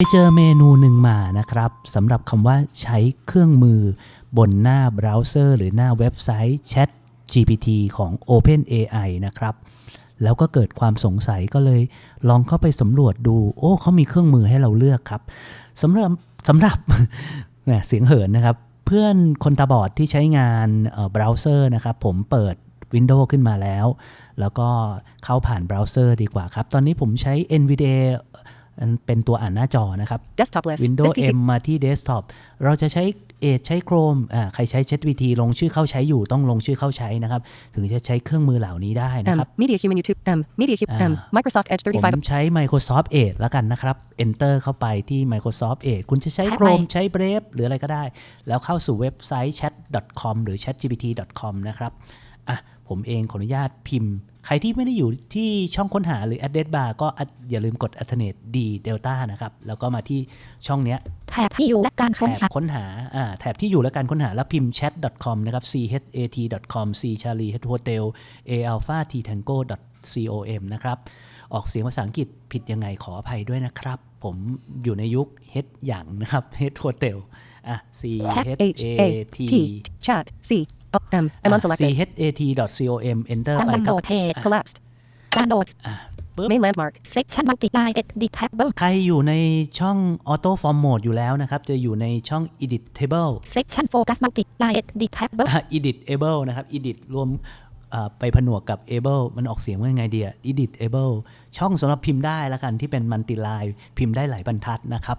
ไปเจอเมนูหนึ่งมานะครับสำหรับคำว่าใช้เครื่องมือบนหน้าเบราว์เซอร์หรือหน้าเว็บไซต์ Chat GPT ของ OpenAI นะครับ แล้วก็เกิดความสงสัยก็เลยลองเข้าไปสำรวจดู โอ้เขามีเครื่องมือให้เราเลือกครับสำหรับสำหรับเสียงเหินนะครับ เพื่อนคนตาบอดที่ใช้งานเบราว์เซอร์นะครับ ผมเปิด Windows ขึ้นมาแล้ว แล้วก็เข้าผ่านเบราว์เซอร์ดีกว่าครับ ตอนนี้ผมใช้ NVIDIA เป็นตัวอ่านหน้าจอนะครับ Desktop list. Windows This PC. M มาที่ Desktop เราจะใช้ Edge ใช้ Chrome อ่าใครใช้ ChatGPT ลงชื่อเข้าใช้อยู่ต้องลงชื่อเข้าใช้นะครับ ถึงจะใช้เครื่องมือเหล่านี้ได้นะ M. ครับ Media Human YouTube. M. Media Human. M. Ah. Microsoft Edge ผม 35. ใช้ Microsoft Edge แล้วกันนะครับ Enter เข้าไปที่ Microsoft Edge คุณจะใช้แท็บ Chrome ไปใช้ Brave หรืออะไรก็ได้ แล้วเข้าสู่เว็บไซต์ chat.com หรือ chatgpt.com นะครับอะ ผมเองขออนุญาตพิมพ์ ใครที่ไม่ได้อยู่ที่ช่องค้นหาหรือ address bar ก็อะอย่าลืมกด alternate D delta นะครับ แล้วก็มาที่ช่องเนี้ยแถบที่อยู่และการค้นแถหาบค้นหาอ่าแถบที่อยู่และการค้นหาแล้วพิมพ์ chat.com นะครับ chat.com c charlie hotel a alpha t tango com นะครับออกเสียงภาษาอังกฤษผิดยังไงขออภัยด้วยนะครับ ผมอยู่ในยุค h อย่างนะครับ h hotel อะ c Chat h H. a A. t T. Chat. C. O. M. I'm อะ unselected. c h a t com enter การไปดำคโหลรับดเพจ Collapsed. การโหลด อะปึ๊บ Main landmark. section multiply editable ใครอยู่ในช่อง auto form mode อยู่แล้วนะครับ จะอยู่ในช่อง edit table section focus multiply editable อะ edit able นะครับ edit รวมอ่าไปผนวกกับ able มันออกเสียงว่ายังไงเดีย edit able ช่องสำหรับพิมพ์ได้แล้วกันที่เป็น multi line พิมพ์ได้หลายบรรทัดนะครับ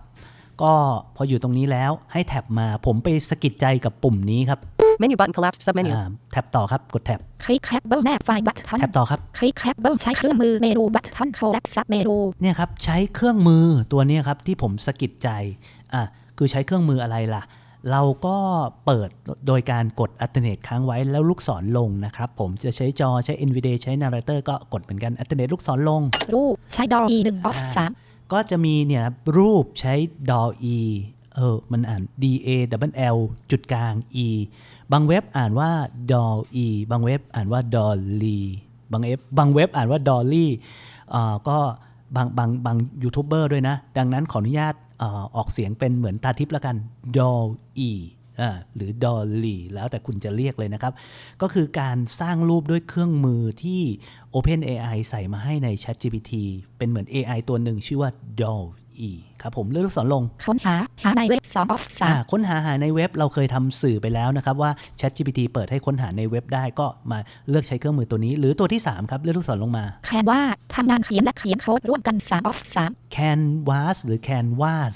ก็พออยู่ตรงนี้แล้วให้แท็บมาผมไปสะกิดใจกับปุ่มนี้ครับ Menu button collapsed. Submenu. อ่าแท็บต่อครับ กดแท็บ คลิก Capable แนบไฟล์ button แท็บต่อครับ คลิก Capable ใช้เครื่องมือเมนู button collapse sub เมนูเนี่ยครับ ใช้เครื่องมือตัวเนี้ยครับ ที่ผมสะกิดใจอะคือใช้เครื่องมืออะไรล่ะ เราก็เปิดโดยการกด alternate ค้างไว้แล้วลูกศรลงนะครับ ผมจะใช้จอใช้ NVIDIA ใช้ narrator ก็กดเหมือนกัน alternate ลูกศรลง รูปใช้ DALL E 1 of 3ก็จะมีเนี่ยรูปใช้ DAL E เออมันอ่าน D A W L จุดกลาง E บางเว็บอ่านว่า d o l E บางเว็บอ่านว่า Dolly บางเว็บบางเว็บอ่านว่า Dolly อ่าก็บางบางบางยูทูบเบอร์ด้วยนะ ดังนั้นขออนุญาตอาออกเสียงเป็นเหมือนตาทิพย์แล้วกัน Doll E DAL E อ่าหรือ Dolly แล้วแต่คุณจะเรียกเลยนะครับ ก็คือการสร้างรูปด้วยเครื่องมือที่ OpenAI ใส่มาให้ใน ChatGPT เป็นเหมือน AI ตัวหนึ่งชื่อว่า DALL E ครับผมเลื่อนลูกศรลง ค้นหาหาในเว็บ2 of อ่าค้นหาหาในเว็บเราเคยทำสื่อไปแล้วนะครับว่า ChatGPT เปิดให้ค้นหาในเว็บได้ก็มาเลือกใช้เครื่องมือตัวนี้ หรือตัวที่ 3 ครับเลื่อนลูกศรลงมา3 Canva ทำงานเขียนและเขียนโค้ดร่วมกัน3 of 3 Canvas หรือ Canvas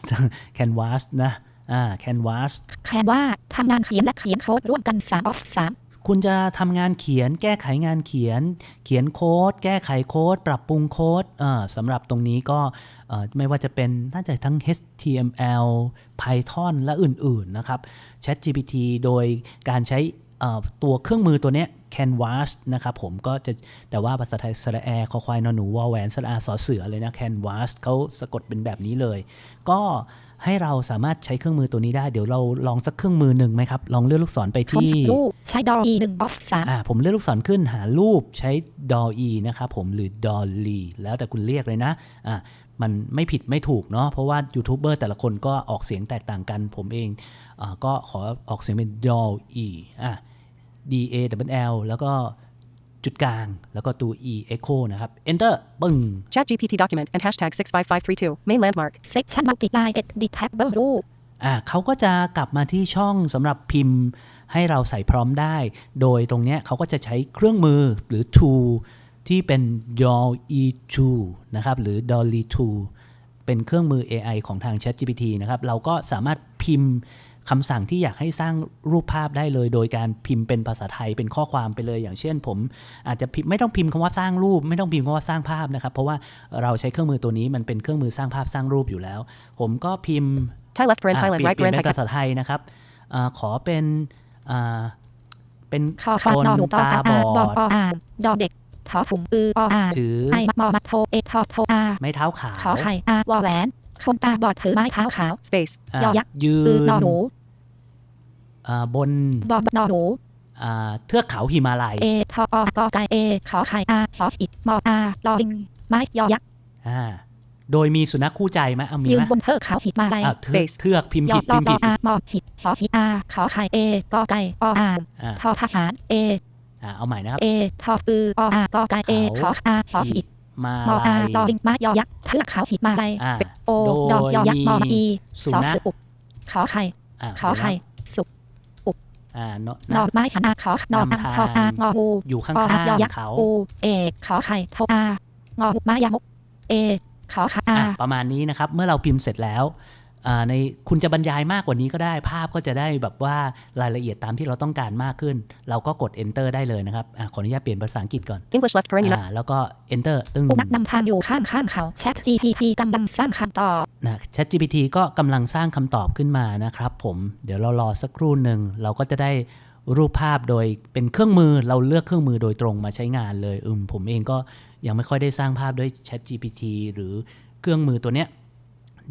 Canvas นะ อ่า Canvas Canva ทำงานเขียนและเขียนโค้ดร่วมกัน3 of 3คุณจะทำงานเขียนแก้ไขงานเขียน เขียนโค้ด แก้ไขโค้ด ปรับปรุงโค้ดอ่าสำหรับตรงนี้ก็เอ่อไม่ว่าจะเป็นน่าจะทั้ง HTML Python และอื่น ๆ นะครับ ChatGPT โดยการใช้เอ่อตัวเครื่องมือตัวเนี้ย Canvas นะครับผมก็จะแต่ว่าภาษาไทยสระแอคอควายนอนหนูวอแหวนสระอาสอเสือเลยนะ Canvas เขาสะกดเป็นแบบนี้เลย ก็ ให้เราสามารถใช้เครื่องมือตัวนี้ได้เดี๋ยวเราลองสักเครื่องมือหนึ่งไหมครับ ลองเลื่อนลูกศรไปค้นที่หารูปใช้ DALL E 1 of 3อ่าผมเลื่อนลูกศรขึ้นหารูปใช้ DALL E นะครับผมหรือ DALL-E แล้วแต่คุณเรียกเลยนะอ่ามันไม่ผิดไม่ถูกเนาะเพราะว่ายูทูบเบอร์แต่ละคนก็ออกเสียงแตกต่างกัน ผมเองอาก็ขอออกเสียงเป็น DALL-E อะ D A W L แล้วก็ จุดกลาง แล้วก็ตัว E echo นะครับ enter ปึ้ง Chat GPT document and hashtag 65532. Main landmark. section multiply editable รูปอ่าเขาก็จะกลับมาที่ช่องสำหรับพิมพ์ให้เราใส่พร้อมได้ โดยตรงเนี้ยเขาก็จะใช้เครื่องมือหรือ tool ที่เป็น DALL E tool นะครับ หรือ Dolly tool เป็นเครื่องมือ AI ของทาง ChatGPT นะครับ เราก็สามารถพิมพ์ คำสั่งที่อยากให้สร้างรูปภาพได้เลย โดยการพิมพ์เป็นภาษาไทยเป็นข้อความไปเลย อย่างเช่น ผมอาจจะพิมพ์ไม่ต้องพิมพ์คำว่าสร้างรูป ไม่ต้องพิมพ์คำว่าสร้างภาพนะครับ เพราะว่าเราใช้เครื่องมือตัวนี้มันเป็นเครื่องมือสร้างภาพสร้างรูปอยู่แล้ว ผมก็พิมพ์ Thai left paren อะ Thailand เปลี่ย right นเปลี่ย paren นเป็น Thai ภาษาไทยนะครับอาขอเป็นอ่าเป็นคอควายคนนอหนูตอตากาบอาอบอดออ่างดอเด็กทอถุงอือออ่างถือไอมอมัดโทเอทอโทอาไม้เท้าขาขอวไข่อาวอแหวน คนตาบอดถือไม้เท้าขาว space. อะยอยักษ์ยือือนนอหนูอ่าบนบอบนอหนูอ่าเทือกเขาหิมาลัย เอทออกอไก่เอ ขอไข่อาขออิดมออาลอลิง ไม้ยอยักษ์อ่าโดยมีสุนัขคู่ใจไหมเอามียืไหนมบนเทือกเขาหิมาลัยอะเทือก Space เทือกพิมพ์ยอผิดดรอพิมพ์รอผิดอามอหิดหอหิอาขอไข่เอกอไก่ออ่างอ่าทอทหารเออ่าเอาใหม่นะครับ เอทออือออากอไก่เอขออาหอหิด มามออาลายดอลิงมายอยักษ์เทือกเขาหิมาลัยอ่าโอโดดอยยอยักษ์มอมีอีสุสอนัขสืออุกขอไข่อ่าขอไข่สุกอ่าเนอะนอนะไม้ขนาขอนออังทออางองูอยู่ข้างออายอยักๆษ์เขาอูเอกขอไข่โทอางอมุกมายามุกเอขอขาอาอะประมาณนี้นะครับ เมื่อเราพิมพ์เสร็จแล้วอ่า ในคุณจะบรรยายมากกว่านี้ก็ได้ ภาพก็จะได้แบบว่ารายละเอียดตามที่เราต้องการมากขึ้น เราก็กด enter ได้เลยนะครับอะขออนุญาตเปลี่ยนภาษาอังกฤษก่อน English left paren อ่าแล้วก็ enter ตึงผู้นักนำทางอยู่ข้างข้างๆเขา Chat GPT กำลังสร้างคำตอบนะ ChatGPT ก็กำลังสร้างคำตอบขึ้นมานะครับผมเดี๋ยวเรารอสักครู่หนึ่งเราก็จะได้รูปภาพโดยเป็นเครื่องมือเราเลือกเครื่องมือโดยตรงมาใช้งานเลยอืมผมเองก็ยังไม่ค่อยได้สร้างภาพด้วย ChatGPT หรือเครื่องมือตัวเนี้ย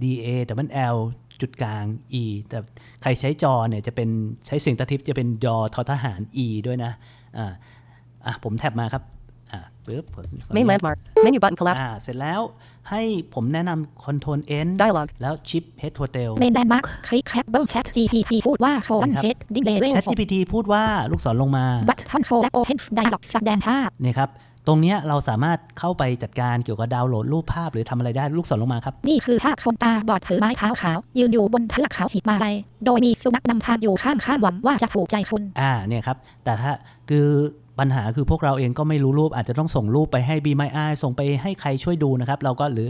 D A W L จุดกลาง E แต่ใครใช้จอเนี่ยจะเป็นใช้เสียงตะทิปจะเป็นจอทอทหาร E ด้วยนะอ่าอะผมแท็บมาครับอะปึ๊บขอขออนุ Main ญาต landmark. Menu button collapsed. อ่าเสร็จแล้วให้ผมแนะนำ Control N Dialog. แล้ว Chip Head Hotel เมนแดนมาร์คคลิกแคปเบิล Chat GPT พูดว่าโฟนครับเฮดดิเลเวล ChatGPT พูดว่าลูกศรลงมาบัตทอนโฟและโอเพนไดล็อกแสดงภาพเนี่ยครับ ตรงเนี้ยเราสามารถเข้าไปจัดการเกี่ยวกับดาวน์โหลดรูปภาพหรือทำอะไรได้ลูกศรลงมาครับ นี่คือภาพคนตาบอดถือไม้เท้าขาวยืนอยู่บนเทือกเขาหิมาลัยโดยมีสุนัขนำทางอยู่ข้างข้างๆหวังว่าจะถูกใจคุณอ่าเนี่ยครับ แต่ถ้าคือปัญหาคือพวกเราเองก็ไม่รู้รูปอาจจะต้องส่งรูปไปให้ Be My Eye ส่งไปให้ใครช่วยดูนะครับ เราก็หรือ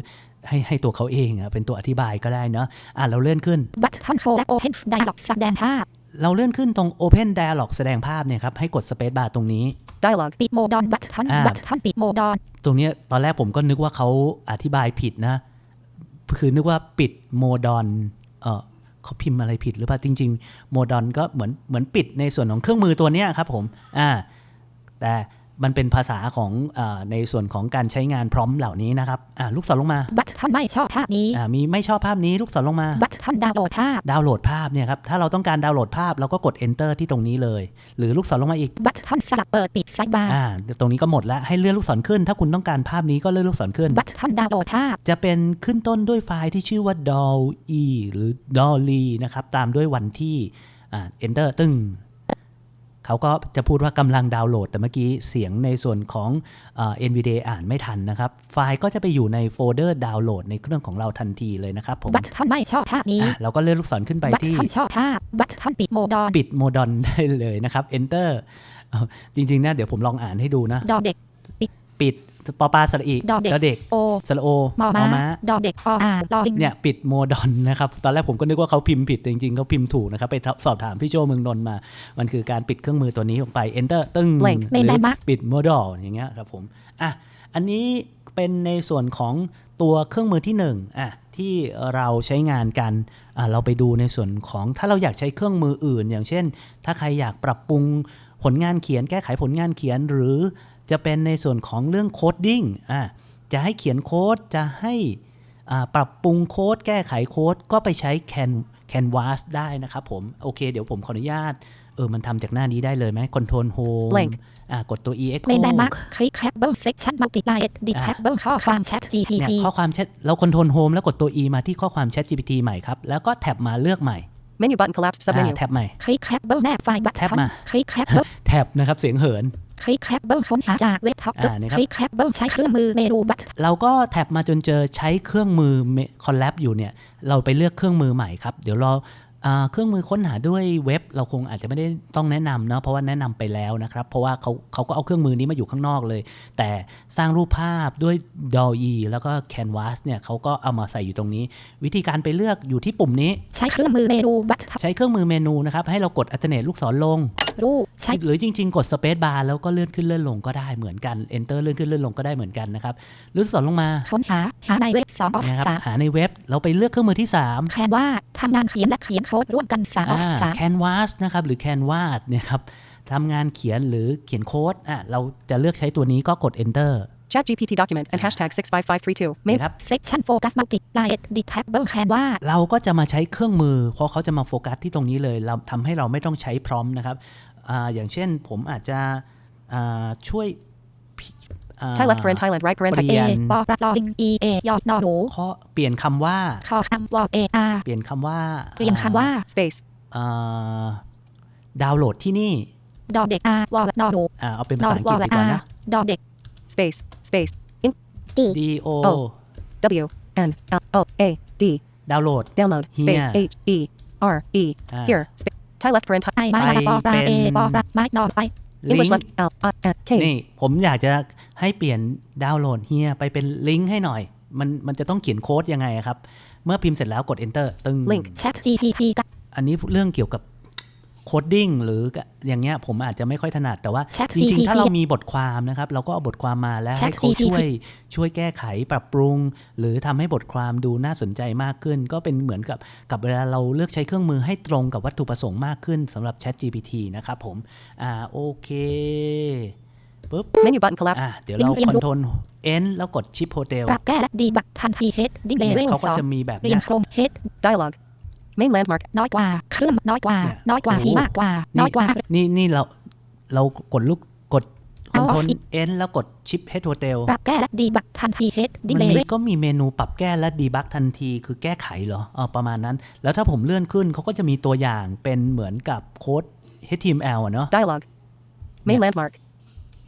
ให้ให้ตัวเขาเองอะเป็นตัวอธิบายก็ได้เนาะอ่าเราเลื่อนขึ้นบัตทอนโฟและโอเพนไดล็อกแสดงภาพ เราเลื่อนขึ้นตรง Open Dialog แสดงภาพเนี่ยครับ ให้กด Space Bar ตรงนี้ Dialog. ปิดโหมดอนบัตทอนอ่าบัตทอนปิดโหมดอนตรงเนี้ยตอนแรกผมก็นึกว่าเขาอธิบายผิดนะ คือนึกว่าปิดโมดอนเออเขาพิมพ์อะไรผิดหรือเปล่า จริง ๆ โมดอนก็เหมือนเหมือนปิดในส่วนของเครื่องมือตัวเนี้ยครับผมอ่าแต่ มันเป็นภาษาของอาในส่วนของการใช้งานพร้อมเหล่านี้นะครับอ่าลูกศรลงมา บัตทอนไม่ชอบภาพนี้อ่ามีไม่ชอบภาพนี้ลูกศรลงมา บัตทอนดาวน์โหลดภาพ ดาวน์โหลดภาพเนี่ยครับ ถ้าเราต้องการดาวน์โหลดภาพเราก็กด enter ที่ตรงนี้เลย หรือลูกศรลงมาอีก บัตทอนสลับเปิดปิดไซด์บาร์อ่าตรงนี้ก็หมดแล้ว ให้เลื่อนลูกศรขึ้น ถ้าคุณต้องการภาพนี้ก็เลื่อนลูกศรขึ้น บัตทอนดาวน์โหลดภาพ จะเป็นขึ้นต้นด้วยไฟล์ที่ชื่อว่า doll e หรือ dolly นะครับ ตามด้วยวันที่อ่า enter ตึ้ง เขาก็จะพูดว่ากำลังดาวน์โหลด แต่เมื่อกี้เสียงในส่วนของอ่า NVDA อ่านไม่ทันนะครับ ไฟล์ก็จะไปอยู่ในโฟลเดอร์ดาวน์โหลดในเครื่องของเราทันทีเลยนะครับผม บัตทอนไม่ชอบภาพนี้อะเราก็เลื่อนลูกศรขึ้นไปบัตที่ทอนชอบภาพ บัตทอนปิดโหมดอน ปิดโมดอนได้เลยนะครับ enter เอาจริงๆนะเดี๋ยวผมลองอ่านให้ดูนะดอเด็ก ปิดป อปลาสระอีดอเด็กแล้วเด็กโอสระโอมอมอม้าม้าดอเด็กออ่างดอลิงเนี่ยปิดโมดอนนะครับ ตอนแรกผมก็นึกว่าเขาพิมพ์ผิดแต่จริงๆเขาพิมพ์ถูกนะครับ ไปสอบถามพี่โจเมืองนนท์มา มันคือการปิดเครื่องมือตัวนี้ออกไป enter ตึ้ง Blank หรือปิดโมดอลอย่างเงี้ยครับผมอะอันนี้เป็นในส่วนของตัวเครื่องมือที่หนึ่งอะที่เราใช้งานกันอะเราไปดูในส่วนของถ้าเราอยากใช้เครื่องมืออื่น อย่างเช่น ถ้าใครอยากปรับปรุงผลงานเขียนแก้ไขผลงานเขียนหรือ จะเป็นในส่วนของเรื่องโคดดิ้งอะจะให้เขียนโค้ดจะให้อ่าปรับปรุงโค้ดแก้ไขโค้ดก็ไปใช้ Can Canvas ได้นะครับผม โอเค เดี๋ยวผมขออนุญาต เออ มันทำจากหน้านี้ได้เลยไหม Control Home Blank อ่ากดตัว e echo เมนแดนมาร์คคลิกแคปเบิลเซ็กชันมัลติไลน์ดิแคปเบิลข้อความแชทเนี่ย GPT ข้อความแชทเรา Control Home แล้วกดตัว e มาที่ข้อความ Chat GPT ใหม่ครับ แล้วก็แท็บมาเลือกใหม่ Menu button collapsed. อ่า Submenu. แท็บใหม่คลิกแคปเบิลแนบไฟล์บัตแท็บทอนมาคลิกแคปเบิลแท็บนะครับเสียงเหิน คลิกแคปเบิลค้นหาจากเว็บท็อปอ่านี่ครับคลิกแคปเบิลใช้เครื่องมือเมนูบัตเราก็แท็บมาจนเจอใช้เครื่องมือคอลแลบอยู่เนี่ย เราไปเลือกเครื่องมือใหม่ครับ เดี๋ยวเราอ่า เครื่องมือค้นหาด้วยเว็บเราคงอาจจะไม่ได้ต้องแนะนำเนาะเพราะว่าแนะนำไปแล้วนะครับ เพราะว่าเขาเขาก็เอาเครื่องมือนี้มาอยู่ข้างนอกเลย แต่สร้างรูปภาพด้วย DALL-E แล้วก็ Canvas เนี่ยเขาก็เอามาใส่อยู่ตรงนี้ วิธีการไปเลือกอยู่ที่ปุ่มนี้ ใช้เครื่องมือเมนูบัตใช้เครื่องมือเมนูนะครับ ให้เรากดอัลเทอร์เนทลูกศรลงรูปใช้หรือจริง ๆ กด Space Bar แล้วก็เลื่อนขึ้นเลื่อนลงก็ได้เหมือนกัน Enter เลื่อนขึ้นเลื่อนลงก็ได้เหมือนกันนะครับหรือลูกศรลงมาค้นหาหาในเว็บสองออฟนะครับสามหาในเว็บเราไปเลือกเครื่องมือที่3แคนว่า ทำงานเขียนและเขียนโค้ดร่วมกันสามออฟสามแคนวาสนะครับหรือ Canvas เนี่ยครับทำงานเขียนหรือเขียนโค้ดอะเราจะเลือกใช้ตัวนี้ก็กด enter Chat GPT document and hashtag 65532. Main นะครับเซ็กชันโฟกัสมัลติไลน์ดิแคปเบิลแคนว่าเราก็จะมาใช้เครื่องมือ เพราะเขาจะมาโฟกัสที่ตรงนี้เลย เราทำให้เราไม่ต้องใช้พร้อมนะครับอาอย่างเช่นผมอาจจะอ่าช่วยพิอ่า Thai left paren Thailand right paren เป Thai ลี่เอยนปอประลอลิงอีเอยอดนอหนูข้อเปลี่ยนคำว่าคอคำวอเออาเปลี่ยนคำว่าเรียงคำว่า space อ่าดาวน์โหลดที่นี่ดอเด็กอาวอนอหนูอ่าเอาเป็นนภาอษาอังวกฤอษดีกอาว่านะดอเด็ก space space in D O Oh. W N L O A D ดาวน์โหลด download space Here. H E R E Ah. here spa- Thai left paren Thai ไอไม้ละปอปลาเอปอปลาไม้น อไป English ลิง left L I N K นี่ผมอยากจะให้เปลี่ยนดาวน์โหลดเฮียไปเป็นลิงก์ให้หน่อย มันมันจะต้องเขียนโค้ดยังไงอะครับ เมื่อพิมพ์เสร็จแล้วกด enter ตึง Link แชท GPT กับอันนี้เรื่องเกี่ยวกับ โคดดิ้งหรืออย่างเงี้ยผมอาจจะไม่ค่อยถนัดแต่ว่า Chat จริง GPT ๆถ้าเรามีบทความนะครับ เราก็เอาบทความมาแล้ว Chat ให้เขา GPT ช่วยช่วยแก้ไขปรับปรุง หรือทำให้บทความดูน่าสนใจมากขึ้น ก็เป็นเหมือนกับกับเวลาเราเลือกใช้เครื่องมือให้ตรงกับวัตถุประสงค์มากขึ้นสำหรับ Chat GPT นะครับผมอ่าโอเคปุ๊บ menu button collapse อะเดี๋ยวเราเรียนคอนรู้โทรล N แล้วกดชิปโฮเทลปรับแก้และดีบักทันทีเฮดดิ้งเลเวลเขาก็สองจะมีแบบเรีเนี้ย ยงโครงเฮด dialogue main landmark น้อยกว่า เครื่องน้อยกว่าเนี่ยน้อยกว่าโอ้โหพีมากกว่า น้อยกว่า นี่นี่เราเรากดลูกกดคอนโทรล Office N แล้วกดชิปเฮดโฮเทลปรับแก้และดีบักทันทีเฮดดิ้งมันเลมีเวลก็มีเมนูปรับแก้และดีบักทันที คือแก้ไขเหรอเออประมาณนั้น แล้วถ้าผมเลื่อนขึ้นเขาก็จะมีตัวอย่างเป็นเหมือนกับโค้ด HTML อะเนาะ dialogue main Yeah. landmark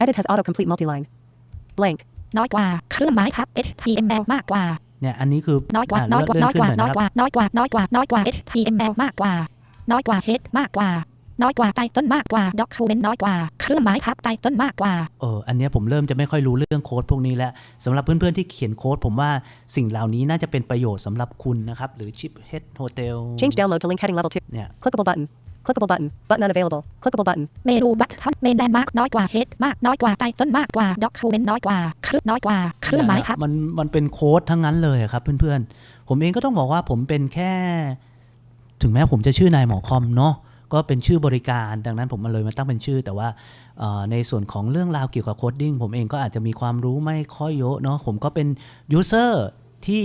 edit has autocomplete multiline blank น้อยกว่า เครื่องหมายทับ HTML มากกว่า เนี่ยอันนี้คือน้อยกว่าะน้อยกว่าเลื่น้อยกว่าขึ้หน้อยนะกครับว่าน้อยกว่าน้อยกว่าน้อยกว่า HTML มากกว่า น้อยกว่า head มากกว่า น้อยกว่าไตต้นมากกว่า document น้อยกว่าเครื่องหมายทับไตต้นมากกว่าเอออันเนี้ยผมเริ่มจะไม่ค่อยรู้เรื่องโค้ดพวกนี้แล้วสำหรับเพื่อนๆที่เขียนโค้ดผมว่าสิ่งเหล่านี้น่าจะเป็นประโยชน์สำหรับคุณนะครับหรือชิปเฮดโฮเทล change download to link heading level 2เนี่ย clickable button clickable button button unavailable clickable button เมนูบัตทอนเมนแดนมาร์กน้อยกว่า head มากน้อยกว่าไตต้นมากกว่า document น้อยกว่าเครื่องน้อยกว่าเครื่องหมายทับมันมันเป็นโค้ดทั้งนั้นเลยอะครับเพื่อนๆ ผมเองก็ต้องบอกว่าผมเป็นแค่ ถึงแม้ผมจะชื่อนายหมอคอมเนาะก็เป็นชื่อบริการดังนั้นผมมาเลยมาตั้งเป็นชื่อ แต่ว่าเอ่อในส่วนของเรื่องราวเกี่ยวกับโคดดิ้งผมเองก็อาจจะมีความรู้ไม่ค่อยเยอะเนาะผมก็เป็นยูเซอร์ที่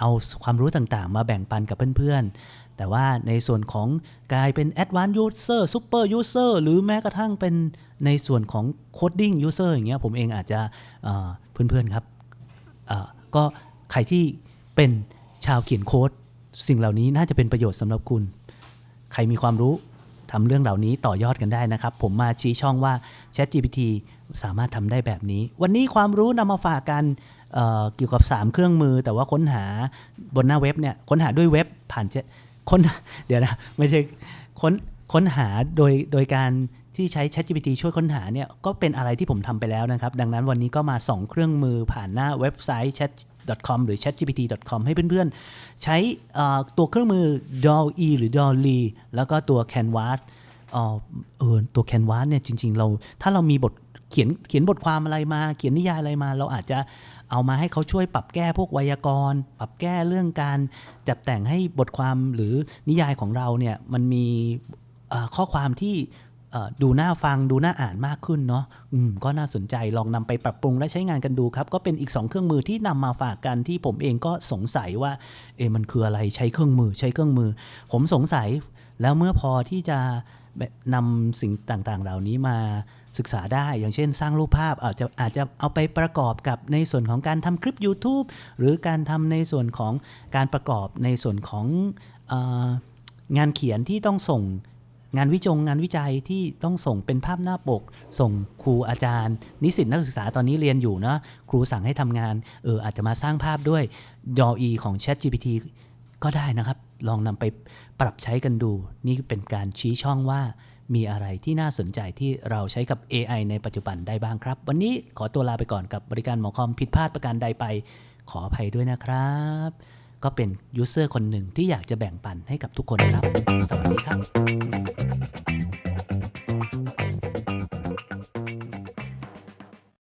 เอาความรู้ต่างๆ มาแบ่งปันกับเพื่อนๆ แต่ว่าในส่วนของกลายเป็น Advanced User Super User หรือแม้กระทั่งเป็นในส่วนของ Coding User อย่างเงี้ยผมเองอาจจะเพื่อนๆครับก็ใครที่เป็นชาวเขียนโค้ดสิ่งเหล่านี้น่าจะเป็นประโยชน์สำหรับคุณ ใครมีความรู้ทำเรื่องเหล่านี้ต่อยอดกันได้นะครับ ผมมาชี้ช่องว่า ChatGPT สามารถทำได้แบบนี้ วันนี้ความรู้นำมาฝากกันเเกี่ยวกับ 3 เครื่องมือ แต่ว่าค้นหาบนหน้าเว็บเนี่ยค้นหาด้วยเว็บผ่านเค้นเดี๋ยวนะไม่ใช่ค้นค้นหาโดยโดยการที่ใช้ ChatGPT ช่วยค้นหาเนี่ยก็เป็นอะไรที่ผมทำไปแล้วนะครับ ดังนั้นวันนี้ก็มา 2 เครื่องมือผ่านหน้าเว็บไซต์ chat.com หรือ chatgpt.com ให้เพื่อนๆ ใช้ตัวเครื่องมือ DALL-E หรือ DALL-E แล้วก็ตัว Canvas เออตัว Canvas เนี่ยจริงๆ เราถ้าเรามีบทเขียนเขียนบทความอะไรมา เขียนนิยายอะไรมา เราอาจจะ เอามาให้เขาช่วยปรับแก้พวกไวยากรณ์ ปรับแก้เรื่องการจัดแต่งให้บทความหรือนิยายของเราเนี่ยมันมีข้อความที่ดูน่าฟังดูน่าอ่านมากขึ้นเนาะก็น่าสนใจลองนำไปปรับปรุงและใช้งานกันดูครับ ก็เป็นอีก 2 เครื่องมือที่นำมาฝากกันที่ผมเองก็สงสัยว่าเอมันคืออะไรใช้เครื่องมือใช้เครื่องมือ ผมสงสัยแล้วเมื่อพอที่จะนำสิ่งต่างๆ เหล่านี้มา ศึกษาได้ อย่างเช่น สร้างรูปภาพอาจจะอาจจะเอาไปประกอบกับในส่วนของการทำคลิป YouTube หรือการทำในส่วนของการประกอบในส่วนขององานเขียนที่ต้องส่งงานวิจงงานวิจัยที่ต้องส่งเป็นภาพหน้าปก ส่งครูอาจารย์ นิสิตนักศึกษาตอนนี้เรียนอยู่นะครูสั่งให้ทำงานเอออาจจะมาสร้างภาพด้วย DALL-E ของ ChatGPT ก็ได้นะครับ ลองนำไปปรับใช้กันดู นี่เป็นการชี้ช่องว่า มีอะไรที่น่าสนใจที่เราใช้กับ AI ในปัจจุบันได้บ้างครับ วันนี้ขอตัวลาไปก่อนกับบริการหมอคอมผิดพลาดประการใดไป ขออภัยด้วยนะครับ ก็เป็นยูเซอร์คนหนึ่งที่อยากจะแบ่งปันให้กับทุกคนครับ สวัสดีครับ